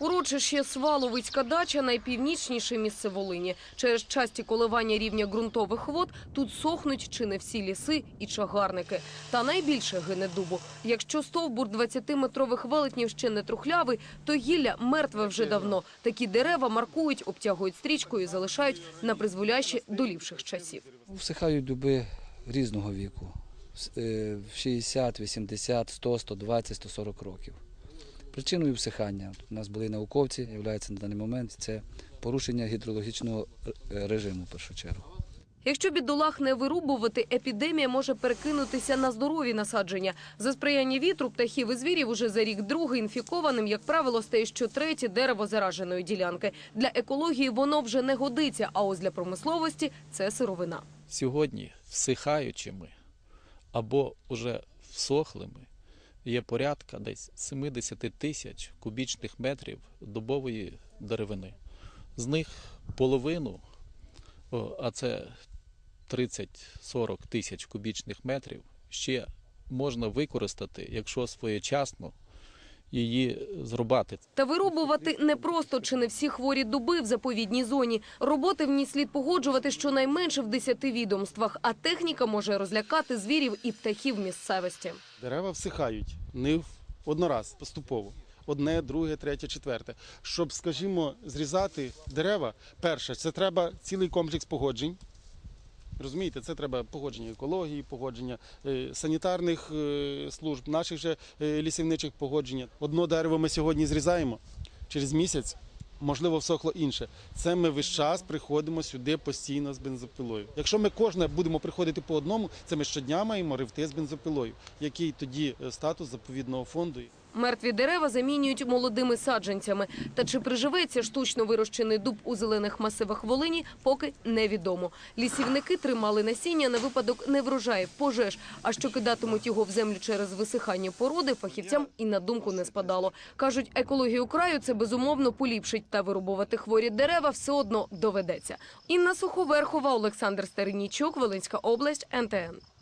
Урочище Сваловицька дача найпівнічніше місце Волині. Через часті коливання рівня ґрунтових вод тут сохнуть чи не всі ліси і чагарники. Та найбільше гине дубу. Якщо стовбур 20-метрових велетнів ще не трухлявий, то гілля мертве вже давно. Такі дерева маркують, обтягують стрічкою і залишають на призволяще до ліпших часів. Всихають дуби різного віку. С- е, в 60, 80, 100, 120, 140 років. Причиною всихання у нас були науковці, являється на даний момент це порушення гідрологічного режиму в першу чергу. Якщо бідолах не вирубувати, епідемія може перекинутися на здорові насадження. За сприяння вітру, птахів і звірів уже за рік другий інфікованим, як правило, стає щотретє дерево зараженої ділянки. Для екології воно вже не годиться, а ось для промисловості це сировина. Сьогодні всихаючими або вже всохлими є порядка десь 70 тисяч кубічних метрів дубової деревини. З них половину, а це 30-40 тисяч кубічних метрів, ще можна використати, якщо своєчасно її зрубати. Та вирубувати не просто чи не всі хворі дуби в заповідній зоні. Роботи в ній слід погоджувати щонайменше в 10 відомствах, а техніка може розлякати звірів і птахів місцевості. Дерева всихають не в однораз, поступово. Одне, друге, третє, четверте. Щоб, скажімо, зрізати дерева, перше, це треба цілий комплекс погоджень. Розумієте, це треба погодження екології, погодження е, санітарних е, служб, наших же е, лісівничих погодження. Одно дерево ми сьогодні зрізаємо через місяць. Можливо, всохло інше. Це ми весь час приходимо сюди постійно з бензопилою. Якщо ми кожне будемо приходити по одному, це ми щодня маємо ривти з бензопилою, який тоді статус заповідного фонду. Мертві дерева замінюють молодими саджанцями. Та чи приживеться штучно вирощений дуб у зелених масивах Волині, поки невідомо. Лісівники тримали насіння на випадок неврожаїв, пожеж. А що кидатимуть його в землю через висихання породи, фахівцям і на думку не спадало. Кажуть, екологію краю це безумовно поліпшить, та вирубувати хворі дерева все одно доведеться. Інна Суховерхова, Олександр Старинічук, Волинська область, НТН.